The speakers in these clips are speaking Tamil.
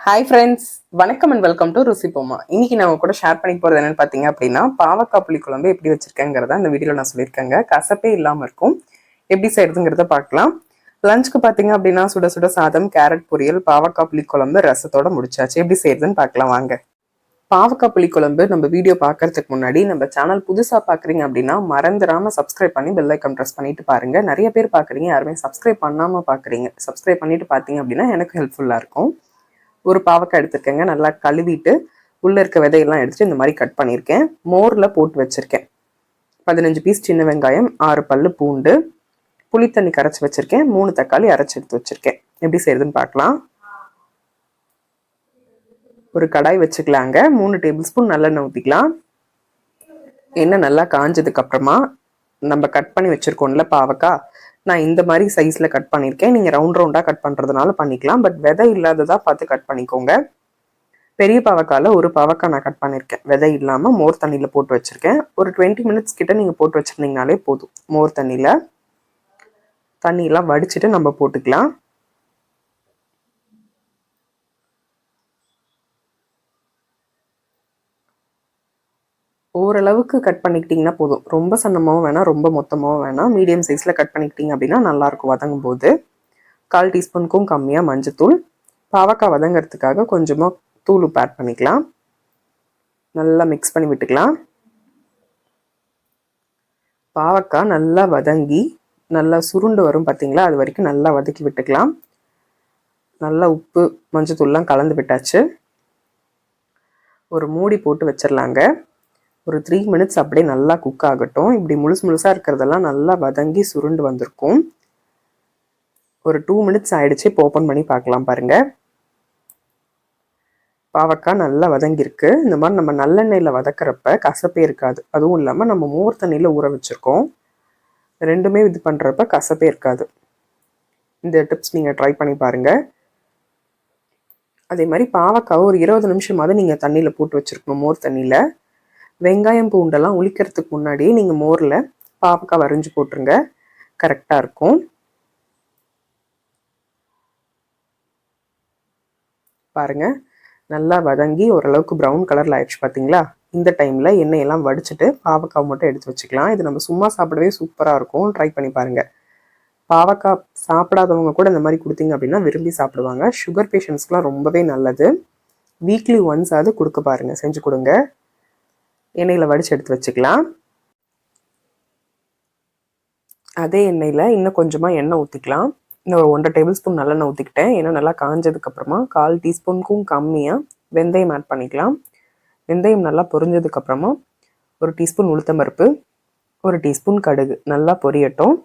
ஹாய் ஃப்ரெண்ட்ஸ் வணக்கம் and welcome to Ruchi Poma இன்னைக்கு நான் கூட ஷேர் பண்ணி போகிறது என்னன்னு பார்த்தீங்க அப்படின்னா பாவக்காய் புளி குழம்பு எப்படி வச்சிருக்கேங்கிறத இந்த வீடியோவில் நான் சொல்லியிருக்கேங்க. கசப்பே இல்லாமல் இருக்கும். எப்படி செய்யறதுங்கிறத பார்க்கலாம் லஞ்சுக்கு பார்த்தீங்க அப்படின்னா சுட சுட சாதம் கேரட் பொரியல் பாவக்காய் புளி குழம்பு ரசத்தோட முடிச்சாச்சு. எப்படி செய்யறதுன்னு பார்க்கலாம் வாங்க. பாவக்காய் புளி குழம்பு நம்ம வீடியோ பார்க்கறதுக்கு முன்னாடி நம்ம சேனல் புதுசாக பார்க்குறீங்க அப்படின்னா மறந்துடாம சப்ஸ்கிரைப் பண்ணி பெல் ஐக்கம் ப்ரெஸ் பண்ணிட்டு பாருங்க. நிறைய பேர் பார்க்குறீங்க யாருமே சப்ஸ்கிரைப் பண்ணாமல் பார்க்குறீங்க சப்ஸ்கிரைப் பண்ணிட்டு பார்த்தீங்க அப்படின்னா எனக்கு ஹெல்ப்ஃபுல்லாக இருக்கும். ஒரு பாவக்காய் எடுத்திருக்கேங்க. நல்லா கழுவிட்டு உள்ளே இருக்க விதையெல்லாம் எடுத்துட்டு இந்த மாதிரி கட் பண்ணியிருக்கேன். மோரில் போட்டு வச்சிருக்கேன். பதினஞ்சு பீஸ் சின்ன வெங்காயம் ஆறு பல் பூண்டு புளித்தண்ணி கரைச்சி வச்சுருக்கேன். மூணு தக்காளி அரைச்சி எடுத்து வச்சிருக்கேன். எப்படி செய்யறதுன்னு பார்க்கலாம். ஒரு கடாய் வச்சுக்கலாங்க. மூணு டேபிள் ஸ்பூன் நல்லெண்ணெய் ஊற்றிக்கலாம் எண்ணெய் நல்லா காஞ்சதுக்கப்புறமா நம்ம கட் பண்ணி வச்சிருக்கோம்ல பாவக்காய் நான் இந்த மாதிரி சைஸில் கட் பண்ணியிருக்கேன். நீங்கள் ரவுண்ட் ரவுண்டாக கட் பண்ணுறதுனால பண்ணிக்கலாம். பட் விதை இல்லாததாக பார்த்து கட் பண்ணிக்கோங்க. பெரிய பாவக்காயில் ஒரு பாவக்காய் நான் கட் பண்ணியிருக்கேன். விதை இல்லாமல் மோர் தண்ணியில் போட்டு வச்சுருக்கேன். ஒரு டுவெண்ட்டி மினிட்ஸ் கிட்ட நீங்கள் போட்டு வச்சுருந்தீங்கனாலே போதும். மோர் தண்ணியில் தண்ணியெல்லாம் வடிச்சிட்டு நம்ம போட்டுக்கலாம். ஓரளவுக்கு கட் பண்ணிக்கிட்டிங்கன்னா போதும். ரொம்ப சன்னமாகவும் வேணாம் ரொம்ப மொத்தமாகவும் வேணாம். மீடியம் சைஸில் கட் பண்ணிக்கிட்டிங்க அப்படின்னா நல்லாயிருக்கும் வதங்கும் போது கால் டீஸ்பூனுக்கும் கம்மியாக மஞ்சத்தூள். பாவக்காய் வதங்கிறதுக்காக கொஞ்சமாக தூள் உப்பு ஆட் பண்ணிக்கலாம். நல்லா மிக்ஸ் பண்ணி விட்டுக்கலாம். பாவக்காய் நல்லா வதங்கி நல்லா சுருண்டு வரும் பார்த்தீங்களா அது வரைக்கும் நல்லா வதக்கி விட்டுக்கலாம். நல்லா உப்பு மஞ்சத்தூள்லாம் கலந்து விட்டாச்சு. ஒரு மூடி போட்டு வச்சிடலாங்க. ஒரு த்ரீ மினிட்ஸ் அப்படியே நல்லா குக் ஆகட்டும். இப்படி முழுசு முழுசாக இருக்கிறதெல்லாம் நல்லா வதங்கி சுருண்டு வந்திருக்கும். ஒரு டூ மினிட்ஸ் ஆயிடுச்சு. இப்போ ஓப்பன் பண்ணி பார்க்கலாம் பாருங்கள் பாவக்காய் நல்லா வதங்கியிருக்கு. இந்த மாதிரி நம்ம நல்லெண்ணெயில் வதக்கிறப்ப கசப்பே இருக்காது. அதுவும் இல்லாமல் நம்ம மோர் தண்ணியில் ஊற வச்சுருக்கோம். ரெண்டுமே இது பண்ணுறப்ப கசப்பே இருக்காது. இந்த டிப்ஸ் நீங்கள் ட்ரை பண்ணி பாருங்கள் அதே மாதிரி பாவக்காவை ஒரு இருபது நிமிஷமாவது நீங்கள் தண்ணியில் போட்டு வச்சுருக்கணும் மோர் தண்ணியில். வெங்காயம் பூண்டெல்லாம் உளிக்கிறதுக்கு முன்னாடியே நீங்கள் மோரில் பாவக்காய் வரைஞ்சி போட்டுருங்க. கரெக்டாக இருக்கும். பாருங்கள் நல்லா வதங்கி ஓரளவுக்கு ப்ரௌன் கலரில் ஆயிடுச்சு பார்த்தீங்களா இந்த டைமில் எண்ணெயெல்லாம் வடிச்சிட்டு பாவக்காய் மட்டும் எடுத்து வச்சுக்கலாம். இது நம்ம சும்மா சாப்பிடவே சூப்பராக இருக்கும். ட்ரை பண்ணி பாருங்கள் பாவக்காய் சாப்பிடாதவங்க கூட இந்த மாதிரி கொடுத்தீங்க அப்படின்னா விரும்பி சாப்பிடுவாங்க. சுகர் பேஷண்ட்ஸ்க்குலாம் ரொம்பவே நல்லது. வீக்லி ஒன்ஸ் அது கொடுக்க பாருங்கள் செஞ்சு கொடுங்க. எண்ணெயில் வடித்து எடுத்து வச்சுக்கலாம். அதே எண்ணெயில் இன்னும் கொஞ்சமாக எண்ணெய் ஊற்றிக்கலாம் இன்னும் ஒரு ஒன்றரை டேபிள் ஸ்பூன் நல்லெண்ணெய் ஊற்றிக்கிட்டேன் ஏன்னா நல்லா காஞ்சதுக்கப்புறமா கால் டீஸ்பூனுக்கும் கம்மியாக வெந்தயம் ஆட் பண்ணிக்கலாம். வெந்தயம் நல்லா பொரிஞ்சதுக்கப்புறமா ஒரு டீஸ்பூன் உளுத்தம்பருப்பு ஒரு டீஸ்பூன் கடுகு. நல்லா பொரியட்டும்.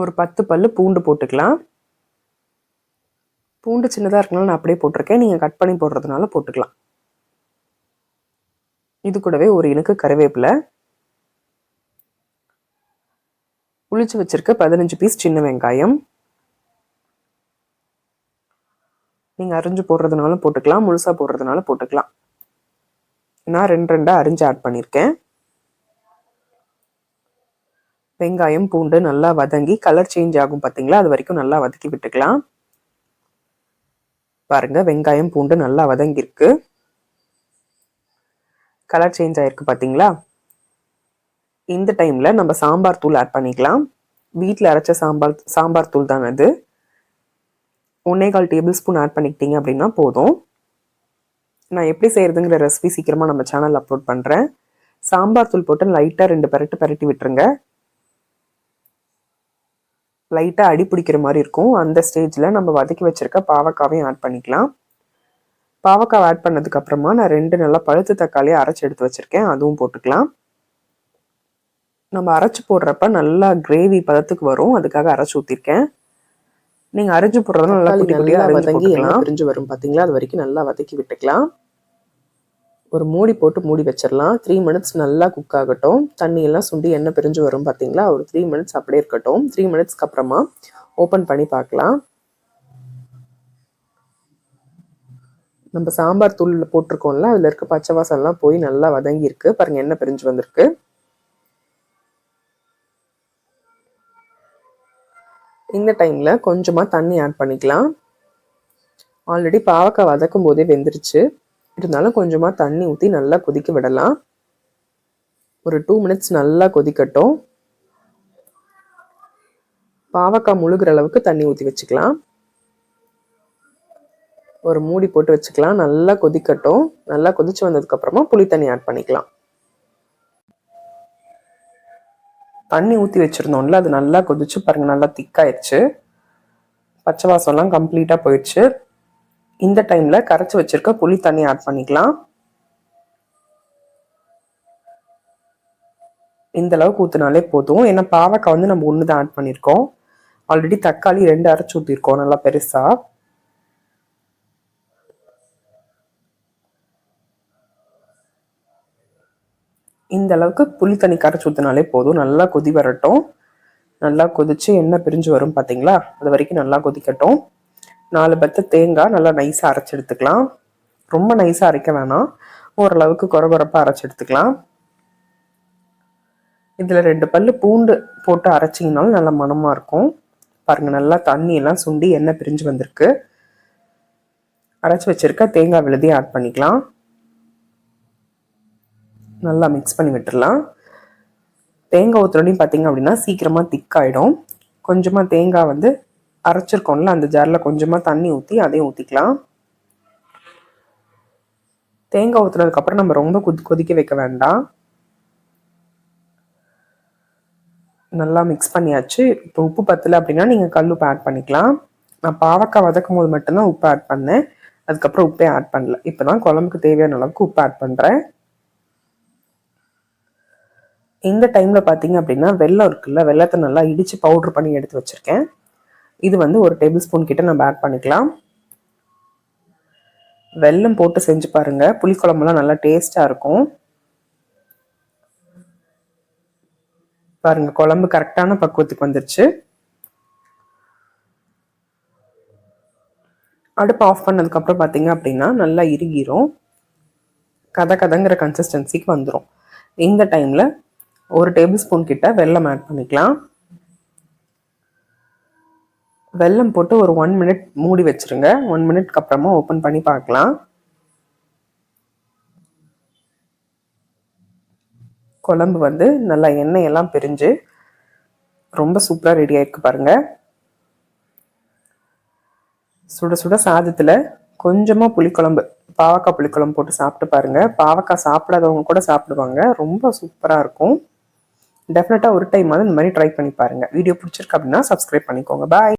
ஒரு பத்து பல் பூண்டு போட்டுக்கலாம். பூண்டு சின்னதாக இருக்கனால நான் அப்படியே போட்டிருக்கேன். நீங்கள் கட் பண்ணி போடுறதுனால போட்டுக்கலாம். இது கூடவே ஒரு இனுக்கு கருவேப்பிலை. புளிச்சு வச்சிருக்க பதினஞ்சு பீஸ் சின்ன வெங்காயம். நீங்கள் அரிஞ்சு போடுறதுனாலும் போட்டுக்கலாம். முழுசாக போடுறதுனால போட்டுக்கலாம். நான் ரெண்டு ரெண்டாக அரிஞ்சு ஆட் பண்ணியிருக்கேன் வெங்காயம் பூண்டு நல்லா வதங்கி கலர் சேஞ்ச் ஆகும் பார்த்தீங்களா அது வரைக்கும் நல்லா வதக்கி விட்டுக்கலாம். பாருங்க. வெங்காயம் பூண்டு நல்லா வதங்கியிருக்கு. கலர் சேஞ்ச் ஆயிருக்கு பார்த்தீங்களா இந்த டைமில் நம்ம சாம்பார் தூள் ஆட் பண்ணிக்கலாம். வீட்டில் அரைச்ச சாம்பார் சாம்பார் தூள் தான் அது. ஒன்னே கால் டேபிள் ஸ்பூன் ஆட் பண்ணிக்கிட்டீங்க அப்படின்னா போதும். நான் எப்படி செய்யறதுங்கிற ரெசிபி சீக்கிரமாக நம்ம சேனல் அப்லோட் பண்ணுறேன் சாம்பார் தூள் போட்டு லைட்டாக ரெண்டு பரட்டு பரட்டி விட்டுருங்க. லைட்டாக அடி பிடிக்கிற மாதிரி இருக்கும். அந்த ஸ்டேஜில் நம்ம வதக்கி வச்சுருக்க பாவக்காவையும் ஆட் பண்ணிக்கலாம். பாவக்காய் ஆட் பண்ணதுக்கு அப்புறமா நான் ரெண்டு நல்லா பழுத்து தக்காளியை அரைச்சி எடுத்து வச்சுருக்கேன். அதுவும் போட்டுக்கலாம். நம்ம அரைச்சி போடுறப்ப நல்லா கிரேவி பதத்துக்கு வரும். அதுக்காக அரைச்சி ஊற்றிருக்கேன் நீங்கள் அரைச்சி போடுறதுனால நல்லா குட்டி குட்டியாக வதங்கி எல்லாம் பிரிஞ்சு வரும். பார்த்தீங்களா அது வரைக்கும் நல்லா வதக்கி விட்டுக்கலாம். ஒரு மூடி போட்டு மூடி வச்சிடலாம் த்ரீ மினிட்ஸ் நல்லா குக் ஆகட்டும். தண்ணியெல்லாம் சுண்டி எண்ணெய் பிரிஞ்சு வரும் பார்த்தீங்களா ஒரு த்ரீ மினிட்ஸ் அப்படியே இருக்கட்டும். த்ரீ மினிட்ஸ்க்கு அப்புறமா ஓப்பன் பண்ணி பார்க்கலாம். நம்ம சாம்பார் தூள் போட்டிருக்கோம்ல அதில் இருக்க பச்சை வாசம்லாம் போய் நல்லா வதங்கி இருக்கு பாருங்க எண்ணெய் பிரிஞ்சு வந்திருக்கு. இந்த டைமில் கொஞ்சமாக தண்ணி ஆட் பண்ணிக்கலாம். ஆல்ரெடி பாவக்காய் வதக்கும் போதே வெந்துருச்சு. இருந்தாலும் கொஞ்சமாக தண்ணி ஊற்றி நல்லா கொதிக்க விடலாம். ஒரு டூ மினிட்ஸ் நல்லா கொதிக்கட்டும். பாவக்காய் முழுகிற அளவுக்கு தண்ணி ஊற்றி வச்சுக்கலாம். ஒரு மூடி போட்டு வச்சுக்கலாம். நல்லா கொதிக்கட்டும். நல்லா கொதிச்சு வந்ததுக்கப்புறமா புளி தண்ணி ஆட் பண்ணிக்கலாம். தண்ணி ஊற்றி வச்சுருந்தோம்ல அது நல்லா கொதிச்சு பாருங்கள் நல்லா திக்காயிடுச்சு பச்சை வாசம்லாம் கம்ப்ளீட்டாக போயிடுச்சு. இந்த டைமில் கரைச்சி வச்சுருக்க புளி தண்ணி ஆட் பண்ணிக்கலாம். இந்த அளவுக்கு ஊற்றினாலே போதும். ஏன்னா பாவக்காய் வந்து நம்ம ஒன்று தான் ஆட் பண்ணியிருக்கோம் ஆல்ரெடி தக்காளி ரெண்டு அரைச்சி ஊற்றிருக்கோம் நல்லா பெருசாக இந்த அளவுக்கு புளி தண்ணி கரைச்சி ஊற்றினாலே போதும். நல்லா கொதி வரட்டும். நல்லா கொதிச்சு எண்ணெய் பிரிஞ்சு வரும் பார்த்தீங்களா அது வரைக்கும் நல்லா கொதிக்கட்டும். நாலு பத்து தேங்காய் நல்லா நைஸாக அரைச்சி எடுத்துக்கலாம். ரொம்ப நைஸாக அரைக்க வேணாம். ஓரளவுக்கு குறகுறப்பாக அரைச்சி எடுத்துக்கலாம். இதில் ரெண்டு பல் பூண்டு போட்டு அரைச்சிங்கனாலும் நல்லா மனமாக இருக்கும். பாருங்கள் நல்லா தண்ணியெல்லாம் சுண்டி எண்ணெய் பிரிஞ்சு வந்திருக்கு. அரைச்சி வச்சுருக்க தேங்காய் விழுதி ஆட் பண்ணிக்கலாம். நல்லா மிக்ஸ் பண்ணி விட்டுடலாம் தேங்காய் ஊற்றுறோடையும் பார்த்தீங்க அப்படின்னா சீக்கிரமாக திக்காயிடும் கொஞ்சமாக தேங்காய் வந்து அரைச்சிருக்கோம்ல அந்த ஜாரில் கொஞ்சமாக தண்ணி ஊற்றி அதையும் ஊற்றிக்கலாம் தேங்காய் ஊற்றுனதுக்கப்புறம் நம்ம ரொம்ப கொதி கொதிக்க வைக்க வேண்டாம். நல்லா மிக்ஸ் பண்ணியாச்சு. இப்போ உப்பு பத்தலை அப்படின்னா நீங்கள் கல் உப்பு ஆட் பண்ணிக்கலாம். நான் பாவக்காய் வதக்கும் போது மட்டும்தான் உப்பு ஆட் பண்ணேன். அதுக்கப்புறம் உப்பே ஆட் பண்ணல. இப்போ தான் குழம்புக்கு தேவையான அளவுக்கு உப்பு ஆட் பண்ணுறேன் இந்த டைமில் பார்த்தீங்க அப்படின்னா வெள்ளம் இருக்குல்ல வெள்ளத்தை நல்லா இடித்து பவுட்ரு பண்ணி எடுத்து வச்சுருக்கேன். இது வந்து ஒரு டேபிள் ஸ்பூன் கிட்ட நம்ம ஆட் பண்ணிக்கலாம். வெல்லம் போட்டு செஞ்சு பாருங்கள் புளிக்குழம்புலாம் நல்லா டேஸ்ட்டாக இருக்கும். பாருங்கள் குழம்பு கரெக்டான பக்குவத்துக்கு வந்துருச்சு. அடுப்பு ஆஃப் பண்ணதுக்கப்புறம் பார்த்தீங்க அப்படின்னா நல்லா இறுகிரும். கதை கதைங்கிற கன்சிஸ்டன்சிக்கு வந்துடும் இந்த டைமில் ஒரு டேபிள் ஸ்பூன் கிட்ட வெல்லம் ஆட் பண்ணிக்கலாம். வெல்லம் போட்டு ஒரு ஒன் மினிட் மூடி வச்சுருங்க. ஒன் மினிட்க்கு அப்புறமா ஓப்பன் பண்ணி பார்க்கலாம். குழம்பு வந்து நல்லா எண்ணெய் எல்லாம் பிரிஞ்சு ரொம்ப சூப்பராக ரெடி ஆயிருக்கு பாருங்க. சுட சுட சாதத்தில் கொஞ்சமாக புளிக்குழம்பு பாவக்காய் புளிக்குழம்பு போட்டு சாப்பிட்டு பாருங்க. பாவக்காய் சாப்பிடாதவங்க கூட சாப்பிடுவாங்க. ரொம்ப சூப்பராக இருக்கும். டெஃபினட்டாக ஒரு டைம் வந்து இந்த மாதிரி ட்ரை பண்ணி பாருங்கள் வீடியோ பிடிச்சிருக்கு அப்படின்னா சப்ஸ்கிரைப் பண்ணிக்கோங்க. பாய்